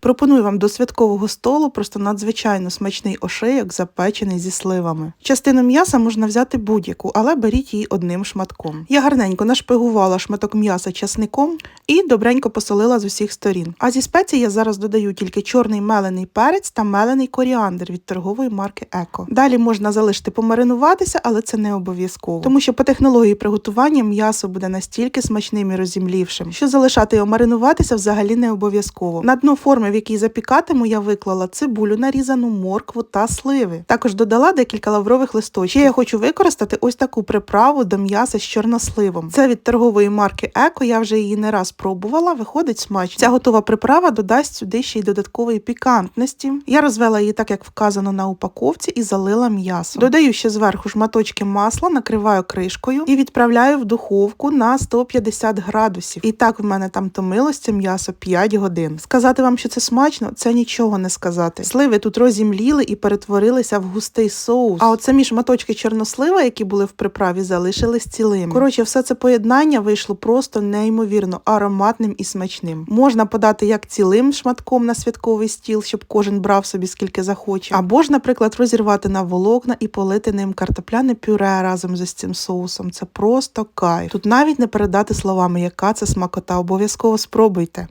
Пропоную вам до святкового столу просто надзвичайно смачний ошейок, запечений зі сливами. Частину м'яса можна взяти будь-яку, але беріть її одним шматком. Я гарненько нашпигувала шматок м'яса часником і добренько посолила з усіх сторін. А зі спецій я зараз додаю тільки чорний мелений перець та мелений коріандр від торгової марки Еко. Далі можна залишити помаринуватися, але це не обов'язково, тому що по технології приготування м'ясо буде настільки смачним і розімлівшим, що залишати його маринуватися взагалі не обов'язково. На дно форми, в якій запікатиму, я виклала цибулю, нарізану моркву та сливи. Також додала декілька лаврових листочків. Ще я хочу використати ось таку приправу до м'яса з чорносливом. Це від торгової марки Еко. Я вже її не раз пробувала. Виходить смачно. Ця готова приправа додасть сюди ще й додаткової пікантності. Я розвела її так, як вказано на упаковці, і залила м'ясо. Додаю ще зверху шматочки масла, накриваю кришкою і відправляю в духовку на 150 градусів. І так в мене там томилось це м'ясо 5 годин. Сказати вам, що це смачно, це нічого не сказати. Сливи тут розімліли і перетворилися в густий соус. А от самі шматочки чорнослива, які були в приправі, залишились цілими. Коротше, все це поєднання вийшло просто неймовірно ароматним і смачним. Можна подати як цілим шматком на святковий стіл, щоб кожен брав собі скільки захоче, або ж, наприклад, розірвати на волокна і полити ним картопляне пюре разом з цим соусом. Це просто кайф. Тут навіть не передати словами, яка це смакота. Обов'язково спробуйте.